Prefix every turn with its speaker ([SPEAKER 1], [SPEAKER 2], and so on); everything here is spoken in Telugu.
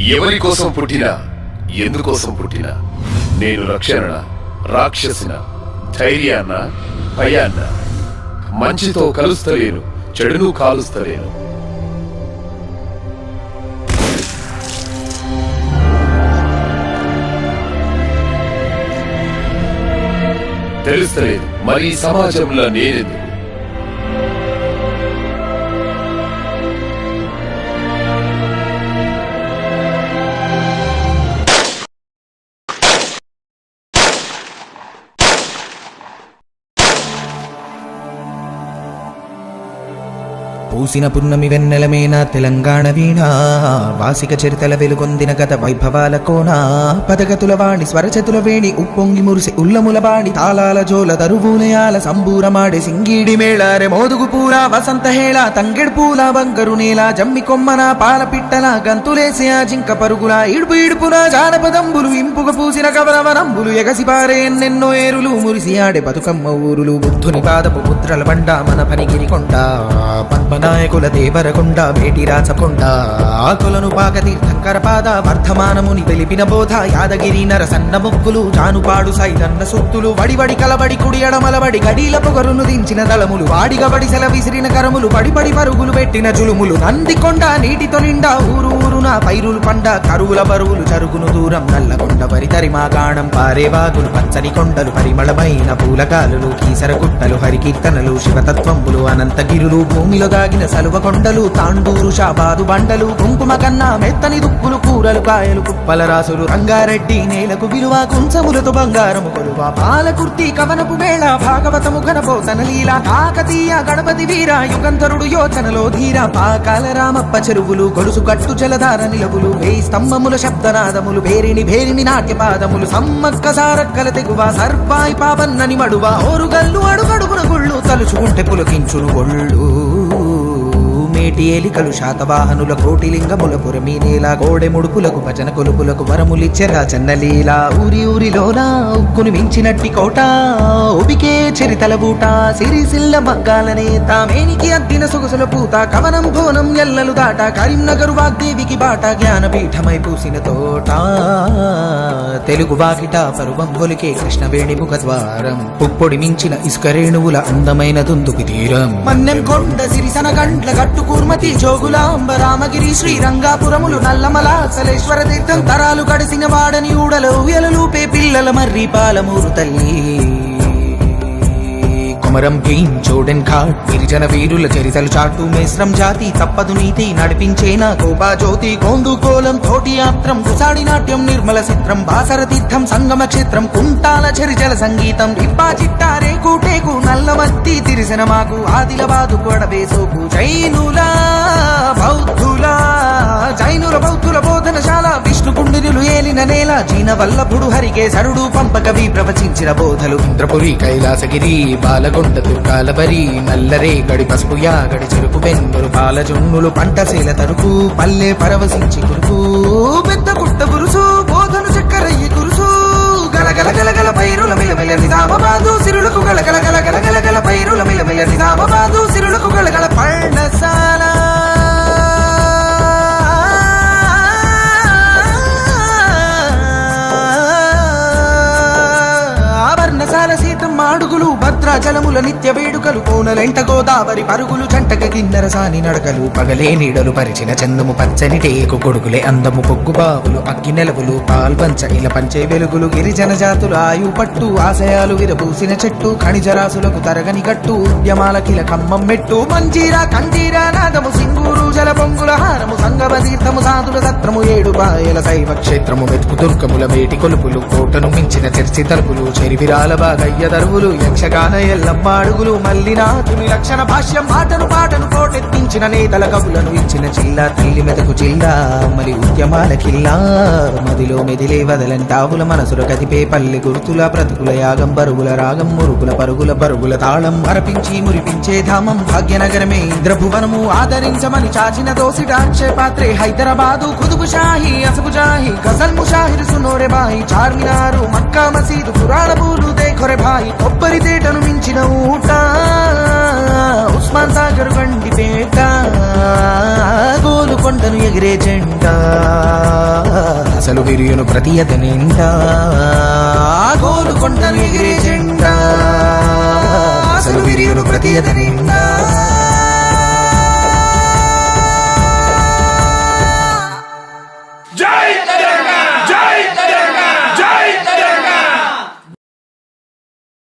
[SPEAKER 1] ఎవరి కోసం పుట్టినా ఎందుకోసం పుట్టినా. నేను రక్షణ రాక్షసిన ధైర్యాన్న భయాన్న మంచితో కలుస్తలేను చెడును కాలుస్తలేను. తెలుస్తలేదు మరి ఈ సమాజంలో నేనెందుకు?
[SPEAKER 2] పూసిన పున్నమి వెన్నెలమేన తెలంగాణ వీణ వాసిక చరితల వెలుగొందిన గత వైభవాల కోన పదగతుల వాణి స్వరచతుల వేణి ఉప్పొంగి మురిసి ఉల్లముల బాణి తాళాల జోల దరువునయాల సంబూరమాడే సింగీడి మేళారె మోదుగు పూల వసంత హేళ తంగెడు పూల బంగరు నేల జమ్మి కొమ్మన పాల పిట్టల గంతులేసే ఆ జింక పరుగుల ఇడుపు ఇడుపున జానపదంబులు ఇంపుగ పూసిన కవరవనంబులు ఎగసి పారే ఎన్నెన్నో ఏరులు మురిసి ఆడే బతుకమ్మ ఊరులు బుద్ధుని పాదపు ముద్రల బండ మన పనిగిరి కొండ నాయకుల దేవరకొండ వేటి రాచకొండ. ఆకులను పాక తీర్థంకర పాద వర్ధమానముని తెలిపిన బోధ. యాదగిరి నరసన్న ముక్కులు జానుపాడు సైదన్న సుత్తులు. వడివడి కలబడి కుడి ఎడమలబడి గడీల పొగరును దించిన దళములు. వాడిగబడి సెల విసిరిన కరములు పడిపడి పరుగులు పెట్టిన జులుములు. నందికొండ నీటితో నిండా ఊరు ఊరున పైరులు పండ కరువుల బరువులు జరుగును దూరం. నల్లకొండ వరితరి మా గాణం పారేవాగులు పచ్చని కొండలు పరిమళమైన పూలకాలులు కీసర గుట్టలు హరికీర్తనలు శివతత్వంబులు అనంతగిరులు భూమిలో తగిన సలువ కొండలు తాండూరు షాబాదు బండలు కుంకుమ కన్నా మెత్తని దుప్పులు కూరలు కాయలు కుప్పల రాసులు రంగారెడ్డి నేలకు విలువ కుంచములతో బంగారము కొలువ పాలకుర్తి కవనపు వేళ భాగవతము ఘనపోతన లీల కాకతీయ గణపతి వీర యుగంధరుడు యోచనలో ధీర పాకాల రామప్ప చెరువులు గొలుసు కట్టు జలధార నిలవులు వేయి స్తంభముల శబ్దనాదములు భేరిని భేరిని నాట్యపాదములు సమ్మక్క సారక్కల తెగువ సర్వాయి పావన్నని మడువ ఓరుగల్లు అడుగడుగున గుళ్ళు తలుచుకుంటే పులకించును ఒళ్ళు. కోటి ఏలికలు శాతవాహనుల కోటిలింగముల పురమీ నేల గోడె ముడుపులకు భజన కొలుపులకు వరములిచ్చెరా చెన్నలీల ఊరి ఊరిలోన ఉక్కుని మించినట్టి కోట ఉబికే చరితల బూట సిరిసిల్ల మగ్గాలనే తామేనికి అద్దిన సొగసుల పూత కవనం భోనం ఎల్లలు దాట కరీంనగరు వాగ్దేవికి బాట జ్ఞానపీఠమై పూసిన తోట. తెలుగు వాకిట పరువం ఒలికే కృష్ణవేణి ముఖద్వారం పుప్పొడి మించిన ఇసుక రేణువుల అందమైన దుందుకు తీరం. మన్నెం కొండ సిరిసన గంట్ల కట్టుకూర్మ కూర్మతి జోగులాంబ రామగిరి శ్రీరంగాపురములు నల్లమల సలేశ్వర తీర్థం తరాలు గడిసిన వాడని ఊడలు ఉయలలూపే పిల్లల మర్రి పాలమూరు తల్లి. కుమరం భీం చోడెన్ ఘాట్ గిరిజన వీరుల చరితలు చాటు మేస్రం జాతి తప్పదు నీతి నడిపించేనా కోపా జ్యోతి గోందు కోలం తోటి యాత్రం కుసాడి నాట్యం నిర్మల చిత్రం బాసర తీర్థం సంగమ క్షేత్రం కుంటాల చరిచల సంగీతం ఇప్పా చిట్టారే కూటేకు నల్లమత్తి తిరిసిన మాకు ఆదిలబాదు కొడవేసోకు జైనులా నేల జీన వల్లభుడు హరికే హరికేశరుడు పంపకవి ప్రవచించిన బోధలు. ఇంద్రపురి కైలాసగిరి బాలకొండ దుర్గాలబరి నల్లరే గడి పసుపు యాగడి చెరుకు వెన్నులు పాలజొన్నులు పంటశీల తరుకు పల్లె పరవశించి కురుకు పెద్ద కుట్ట గురుసు బోధను చక్కరయ్యి గురుసు గలగల గలగల పైరుల మిలమిల నిజామాబాదు సిరులకు గలగల గలగల గలగల పైరుల మిలమిల నిజామాబాదు సిరులకు గలగల పర్ణశాల అడుగులు మాడుగులు భద్రాచలముల నిత్య వేడుకలు కోనలెంట గోదావరి పరుగులు జంటక కిన్నెర సాని నడకలు పగలే నీడలు పరిచిన చందము పచ్చని టేకు కొడుకులే అందము పొగ్గు బావులు అగ్గి నెలవులు పాల్పంచ ఇలా పంచే వెలుగులు గిరిజన జాతులు ఆయు పట్టు ఆశయాలు విరబూసిన చెట్టు ఖనిజరాశులకు తరగని కట్టు ఉద్యమాల కిల కమ్మం మెట్టు మంజీరా కంజీరా నాదము తీర్థము సత్రము ఏడు బాయల శైవ క్షేత్రము. వెతుకు దుర్గముల వేటి కొలుపులు కోటను మించిన చర్చి తలుపులు చెరివిరాల బాగయ్య దరువులు యక్షగాన ఎల్లమ్మ అడుగులు మల్లినాథుని లక్షణ భాష్యం మాటను పాటను కోటెత్తించిన నేతల కవులను ఇచ్చిన చిల్లా తల్లి మెదకు చిల్లా మరి ఉద్యమాల కిల్లా మదిలో మెదిలే వదలని తావుల మనసుల కదిపే పల్లె గుర్తుల బ్రతుకుల యాగం బరుగుల రాగం మురుగుల పరుగుల పరుగుల తాళం అరపించి మురిపించే ధామం భాగ్యనగరమే ఇంద్రభువనము ఆదరించమని చాచిన దోసిట పాత్రే హైదరాబాద్ కుదుబు షాహి అసబు జాహి గజల్ ముషాహిర్ సునోరే బాయి చార్మినారు మక్కా మసీదు పురాణ పూలు దేఖొరె భాయి కొబ్బరి తేటను మించిన ఊట ఉస్మాన్ సాగర్ గండిపేట గోలుకొండను ఎగిరే జెండా అసలు విరియును ప్రతి అతనింట గోలుకొండను ఎగిరే జెండా అసలు విరియును ప్రతి నిండా.